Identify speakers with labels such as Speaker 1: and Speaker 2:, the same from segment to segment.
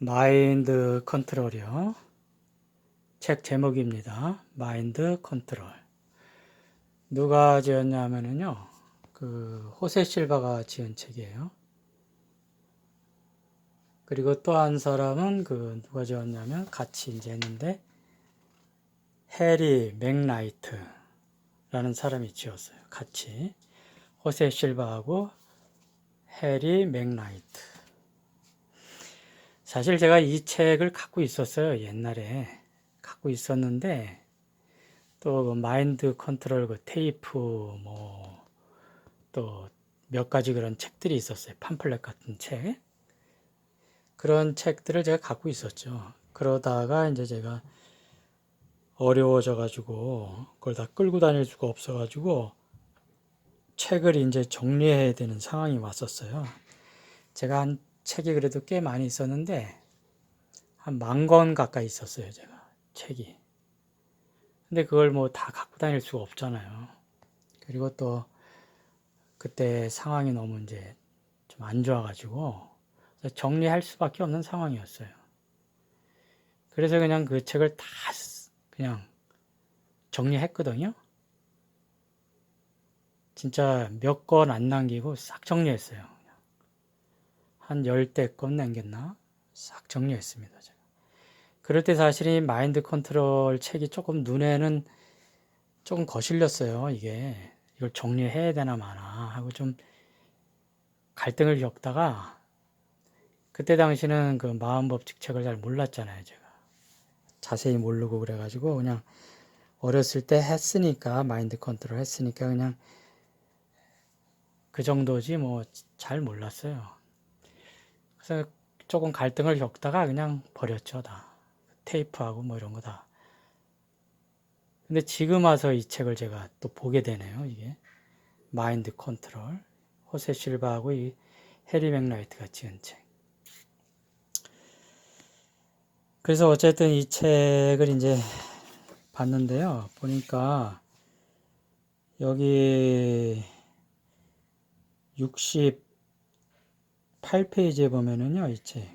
Speaker 1: 마인드 컨트롤이요. 책 제목입니다. 마인드 컨트롤. 누가 지었냐면은요. 그 호세 실바가 지은 책이에요. 그리고 또 한 사람은 그 누가 지었냐면 같이 이제 했는데 해리 맥나이트라는 사람이 지었어요. 같이 호세 실바하고 해리 맥나이트. 사실 제가 이 책을 갖고 있었어요. 옛날에 갖고 있었는데 또그 마인드 컨트롤 그 테이프 뭐 또 몇 가지 그런 책들이 있었어요. 팜플렛 같은 책. 그런 책들을 제가 갖고 있었죠. 그러다가 이제 제가 어려워져 가지고 그걸 다 끌고 다닐 수가 없어 가지고 책을 이제 정리해야 되는 상황이 왔었어요. 제가 한 책이 그래도 꽤 많이 있었는데 한 만 권 가까이 있었어요, 제가 책이. 근데 그걸 뭐 다 갖고 다닐 수가 없잖아요. 그리고 또 그때 상황이 너무 이제 좀 안 좋아가지고 정리할 수밖에 없는 상황이었어요. 그래서 그냥 그 책을 다 그냥 정리했거든요. 진짜 몇 권 안 남기고 싹 정리했어요. 한 열대 권 남겼나? 싹 정리했습니다. 제가. 그럴 때 사실 이 마인드 컨트롤 책이 조금 눈에는 조금 거슬렸어요. 이게 이걸 정리해야 되나 마나 하고 좀 갈등을 겪다가 그때 당시는 그 마음 법칙 책을 잘 몰랐잖아요. 제가 자세히 모르고 그래가지고 그냥 어렸을 때 했으니까 마인드 컨트롤 했으니까 그냥 그 정도지 뭐 잘 몰랐어요. 그래서 조금 갈등을 겪다가 그냥 버렸죠 다 테이프하고 뭐 이런 거 다. 근데 지금 와서 이 책을 제가 또 보게 되네요 이게 마인드 컨트롤 호세 실바하고 이 해리 맥라이트가 지은 책. 그래서 어쨌든 이 책을 이제 봤는데요 보니까 여기 68페이지에 보면은요, 이 책.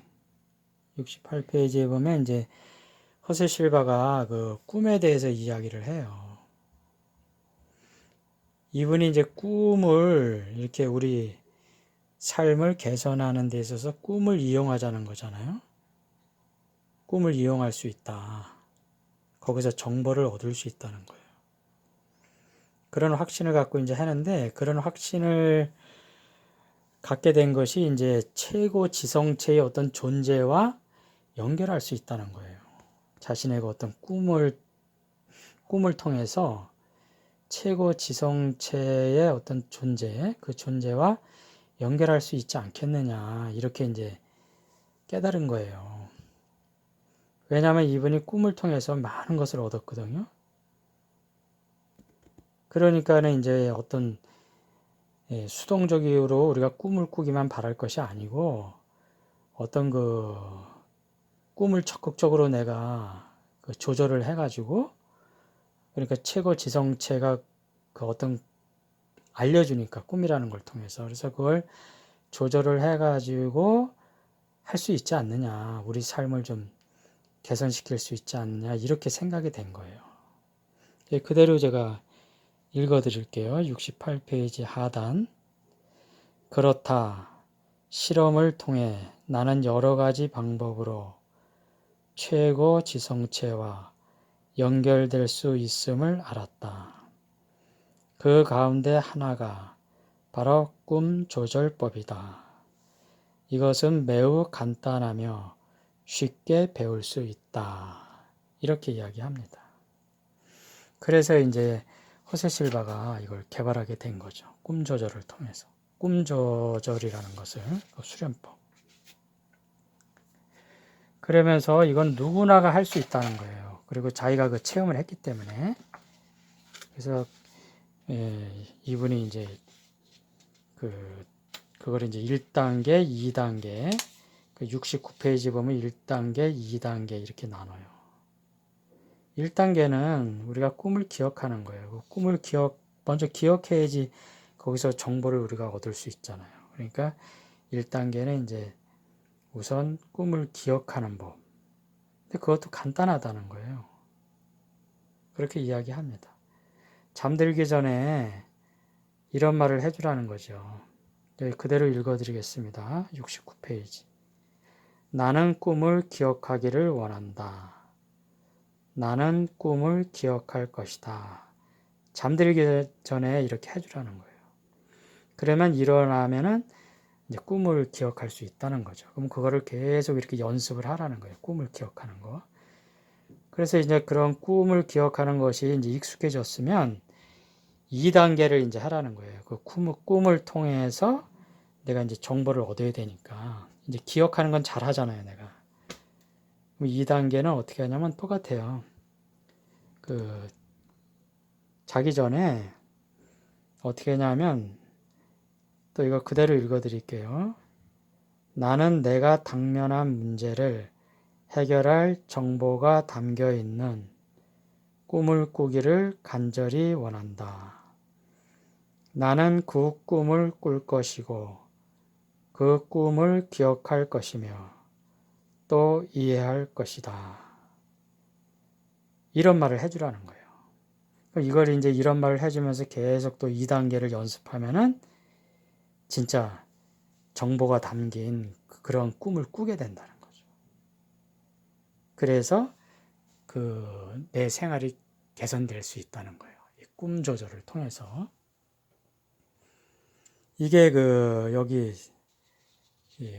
Speaker 1: 68페이지에 보면 이제 허세 실바가 그 꿈에 대해서 이야기를 해요. 이분이 이제 꿈을 이렇게 우리 삶을 개선하는 데 있어서 꿈을 이용하자는 거잖아요. 꿈을 이용할 수 있다. 거기서 정보를 얻을 수 있다는 거예요. 그런 확신을 갖고 이제 하는데 그런 확신을 갖게 된 것이 이제 최고 지성체의 어떤 존재와 연결할 수 있다는 거예요. 자신의 그 어떤 꿈을 꿈을 통해서 최고 지성체의 어떤 존재, 그 존재와 연결할 수 있지 않겠느냐 이렇게 이제 깨달은 거예요. 왜냐하면 이분이 꿈을 통해서 많은 것을 얻었거든요. 그러니까는 이제 어떤 예, 수동적으로 우리가 꿈을 꾸기만 바랄 것이 아니고 어떤 그 꿈을 적극적으로 내가 그 조절을 해가지고 그러니까 최고 지성체가 그 어떤 알려주니까 꿈이라는 걸 통해서. 그래서 그걸 조절을 해가지고 할 수 있지 않느냐. 우리 삶을 좀 개선시킬 수 있지 않느냐. 이렇게 생각이 된 거예요. 예, 그대로 제가 읽어 드릴게요. 68페이지 하단. 그렇다. 실험을 통해 나는 여러 가지 방법으로 최고 지성체와 연결될 수 있음을 알았다. 그 가운데 하나가 바로 꿈 조절법이다. 이것은 매우 간단하며 쉽게 배울 수 있다. 이렇게 이야기합니다. 그래서 이제 호세 실바가 이걸 개발하게 된 거죠. 꿈 조절을 통해서. 꿈 조절이라는 것을 그 수련법. 그러면서 이건 누구나가 할 수 있다는 거예요. 그리고 자기가 그 체험을 했기 때문에 그래서 예, 이분이 이제 그 그걸 이제 1단계, 2단계, 그 69페이지 보면 1단계, 2단계 이렇게 나눠요. 1단계는 우리가 꿈을 기억하는 거예요. 그 꿈을 기억, 먼저 기억해야지 거기서 정보를 우리가 얻을 수 있잖아요. 그러니까 1단계는 이제 우선 꿈을 기억하는 법. 근데 그것도 간단하다는 거예요. 그렇게 이야기합니다. 잠들기 전에 이런 말을 해주라는 거죠. 여기 그대로 읽어드리겠습니다. 69페이지. 나는 꿈을 기억하기를 원한다. 나는 꿈을 기억할 것이다. 잠들기 전에 이렇게 해주라는 거예요. 그러면 일어나면은 이제 꿈을 기억할 수 있다는 거죠. 그럼 그거를 계속 이렇게 연습을 하라는 거예요. 꿈을 기억하는 거. 그래서 이제 그런 꿈을 기억하는 것이 이제 익숙해졌으면 2단계를 이제 하라는 거예요. 그 꿈을, 꿈을 통해서 내가 이제 정보를 얻어야 되니까 이제 기억하는 건 잘 하잖아요, 내가. 2단계는 어떻게 하냐면 똑같아요. 그 자기 전에 어떻게 하냐면 또 이거 그대로 읽어 드릴게요. 나는 내가 당면한 문제를 해결할 정보가 담겨 있는 꿈을 꾸기를 간절히 원한다. 나는 그 꿈을 꿀 것이고 그 꿈을 기억할 것이며 또 이해할 것이다. 이런 말을 해주라는 거예요. 이걸 이제 이런 말을 해주면서 계속 또 2단계를 연습하면은 진짜 정보가 담긴 그런 꿈을 꾸게 된다는 거죠. 그래서 그 내 생활이 개선될 수 있다는 거예요. 꿈 조절을 통해서. 이게 그 여기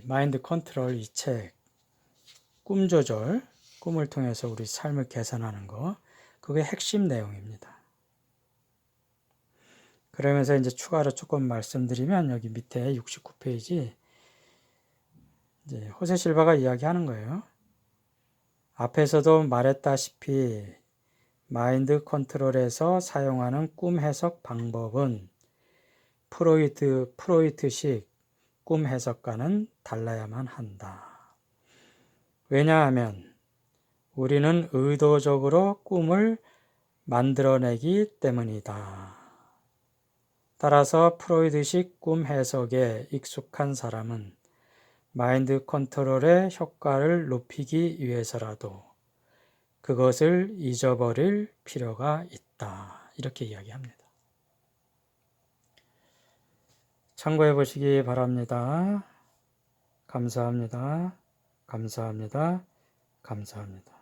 Speaker 1: 마인드 컨트롤 이 책 꿈 조절 꿈을 통해서 우리 삶을 개선하는 거 그게 핵심 내용입니다. 그러면서 이제 추가로 조금 말씀드리면 여기 밑에 69페이지 이제 호세 실바가 이야기하는 거예요. 앞에서도 말했다시피 마인드 컨트롤에서 사용하는 꿈 해석 방법은 프로이트 프로이트식 꿈 해석과는 달라야만 한다. 왜냐하면 우리는 의도적으로 꿈을 만들어내기 때문이다. 따라서 프로이드식 꿈 해석에 익숙한 사람은 마인드 컨트롤의 효과를 높이기 위해서라도 그것을 잊어버릴 필요가 있다. 이렇게 이야기합니다. 참고해 보시기 바랍니다. 감사합니다. 감사합니다. 감사합니다.